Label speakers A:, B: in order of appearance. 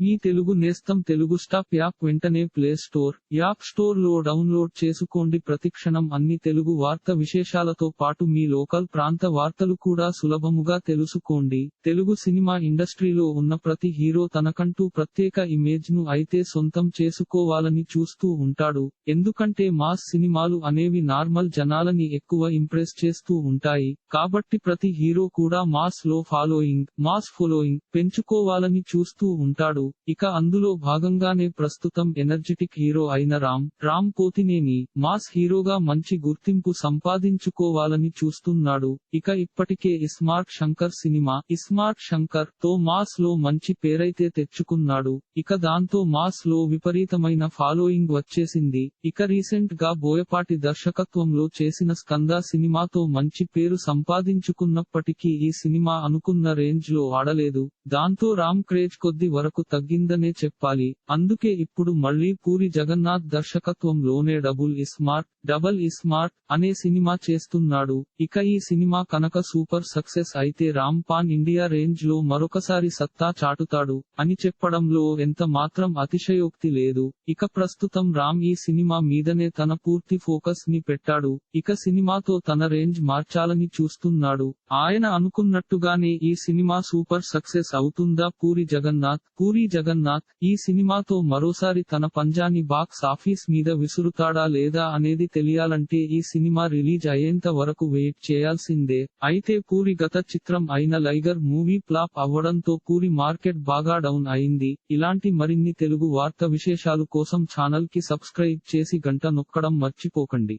A: మీ తెలుగు నేస్తం Telugu stop app వెంటనే play store app స్టోర్లో డౌన్లోడ్ చేసుకోండి. ప్రతిక్షణం అన్ని తెలుగు వార్త విశేషాలతో పాటు మీ లోకల్ ప్రాంత వార్తలు కూడా సులభముగా తెలుసుకోండి. తెలుగు సినిమా ఇండస్ట్రీలో ఉన్న ప్రతి హీరో తనకంటూ ప్రత్యేక ఇమేజ్ను అయితే సొంతం చేసుకోవాలని చూస్తూ ఉంటాడు. ఎందుకంటే మాస్ సినిమాలు అనేవి నార్మల్ జనాలని ఎక్కువ ఇంప్రెస్ చేస్తూ ఉంటాయి. కాబట్టి ప్రతి హీరో కూడా మాస్లో ఫాలోయింగ్ మాస్ ఫాలోయింగ్ పెంచుకోవాలని చూస్తూ ఉంటాడు. ఇక అందులో భాగంగానే ప్రస్తుతం ఎనర్జెటిక్ హీరో అయిన రామ్ రామ్ పోతినేని మాస్ హీరోగా మంచి గుర్తింపు సంపాదించుకోవాలని చూస్తున్నాడు. ఇక ఇప్పటికే ఇస్మార్ట్ శంకర్ సినిమా ఇస్మార్ట్ శంకర్తో మాస్లో మంచి పేరైతే తెచ్చుకున్నాడు. ఇక దాంతో మాస్లో విపరీతమైన ఫాలోయింగ్ వచ్చేసింది. ఇక రీసెంట్గా బోయపాటి దర్శకత్వంలో చేసిన స్కంద సినిమాతో మంచి పేరు సంపాదించుకున్నప్పటికీ ఈ సినిమా అనుకున్న రేంజ్లో ఆడలేదు. దాంతో రామ్ క్రేజ్ కొద్ది వరకు తగ్గిందనే చెప్పాలి. అందుకే ఇప్పుడు మళ్ళీ పూరి జగన్నాథ్ దర్శకత్వంలోనే డబుల్ ఇస్మార్ట్ డబల్ ఇస్మార్ట్ అనే సినిమా చేస్తున్నాడు. ఇక ఈ సినిమా కనుక సూపర్ సక్సెస్ అయితే రామ్ పాన్ ఇండియా రేంజ్లో మరొకసారి సత్తా చాటుతాడు అని చెప్పడంలో ఎంత మాత్రం అతిశయోక్తి లేదు. ఇక ప్రస్తుతం రామ్ ఈ సినిమా మీదనే తన పూర్తి ఫోకస్ని పెట్టాడు. ఇక సినిమాతో తన రేంజ్ మార్చాలని చూస్తున్నాడు. ఆయన అనుకున్నట్టుగానే ఈ సినిమా సూపర్ సక్సెస్ అవుతుందా? పూరి జగన్నాథ్ పూరి జగన్నాథ్ ఈ సినిమాతో మరోసారి తన పంజాని బాక్స్ ఆఫీస్ మీద విసురుతాడా లేదా అనేది తెలియాలంటే ఈ సినిమా రిలీజ్ అయ్యేంత వరకు వెయిట్ చేయాల్సిందే. అయితే పూరి గత చిత్రం అయిన లైగర్ మూవీ ఫ్లాప్ అవ్వడంతో పూరి మార్కెట్ బాగా డౌన్ అయింది. ఇలాంటి మరిన్ని తెలుగు వార్త విశేషాలు కోసం ఛానల్కి సబ్స్క్రైబ్ చేసి గంట నొక్కడం మర్చిపోకండి.